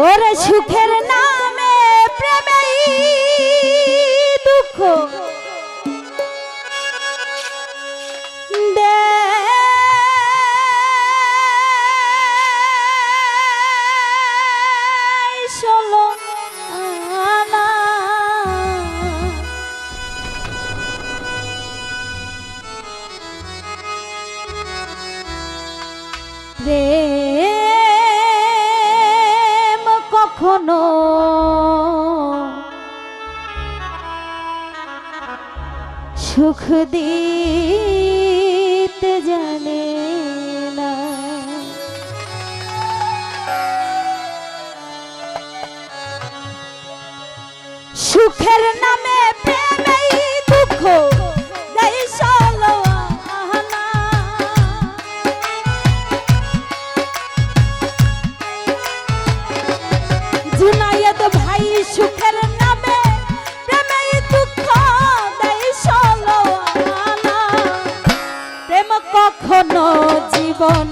ওরে সুখের নামে প্রেমেই দুঃখ সুখ দিতে জানে না। সুখের নামে জীবনে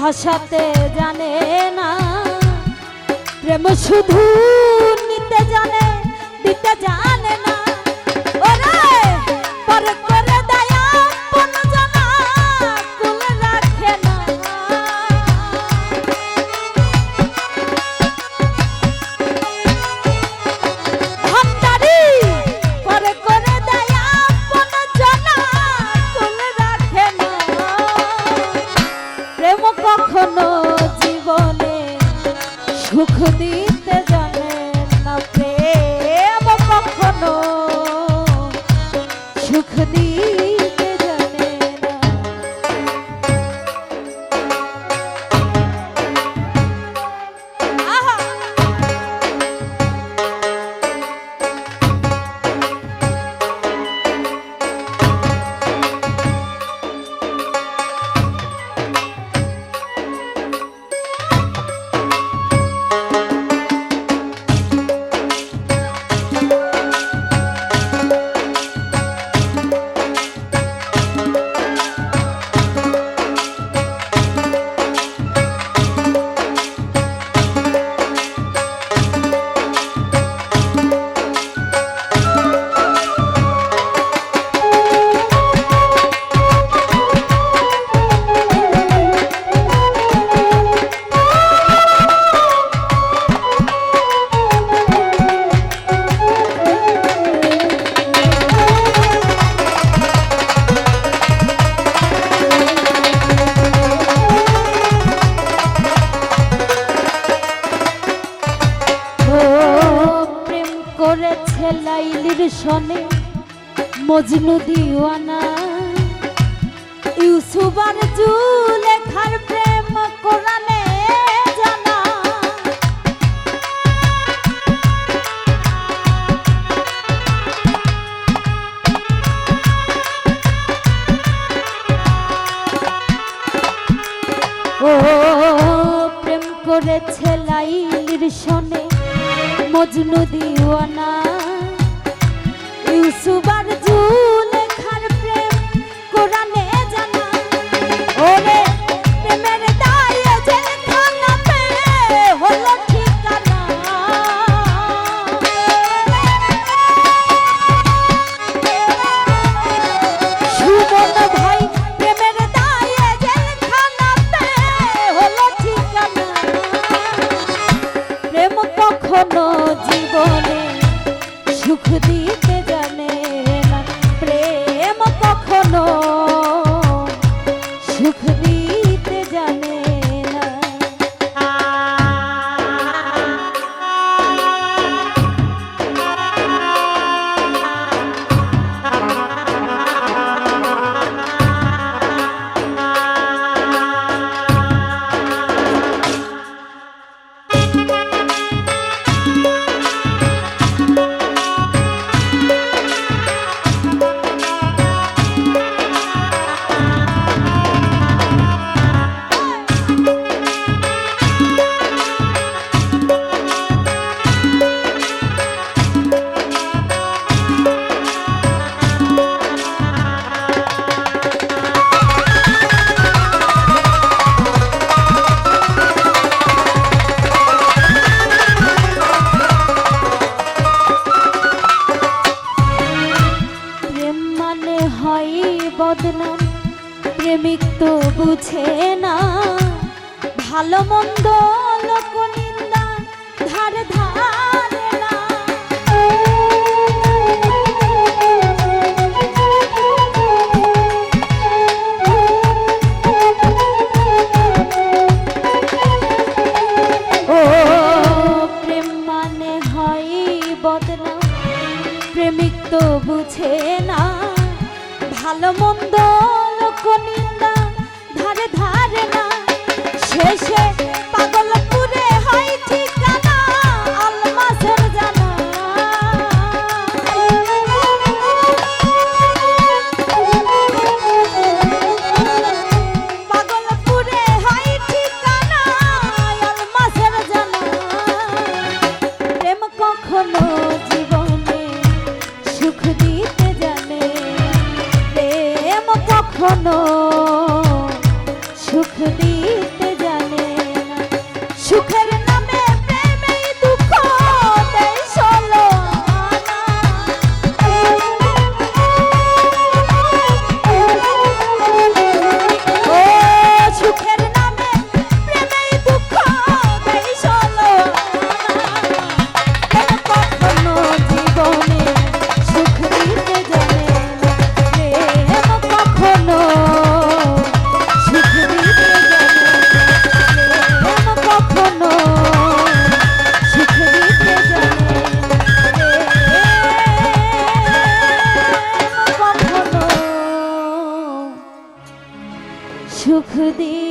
হাসাতে জানে না। প্রেম শুধু নিতে জানে দিতে জানে। কখনো জীবনে সুখ দিতে করেছে লাইলির সনে মজনু দিওয়ানা। ইউসুবার আর জুলেখার প্রেম কোরআনে মজনু দিওয়ানা ইউসুবা ভালো মন্দ মানে প্রেমিক তো বুঝে না। ভালো মন্দ লোক নিয়ে रख दे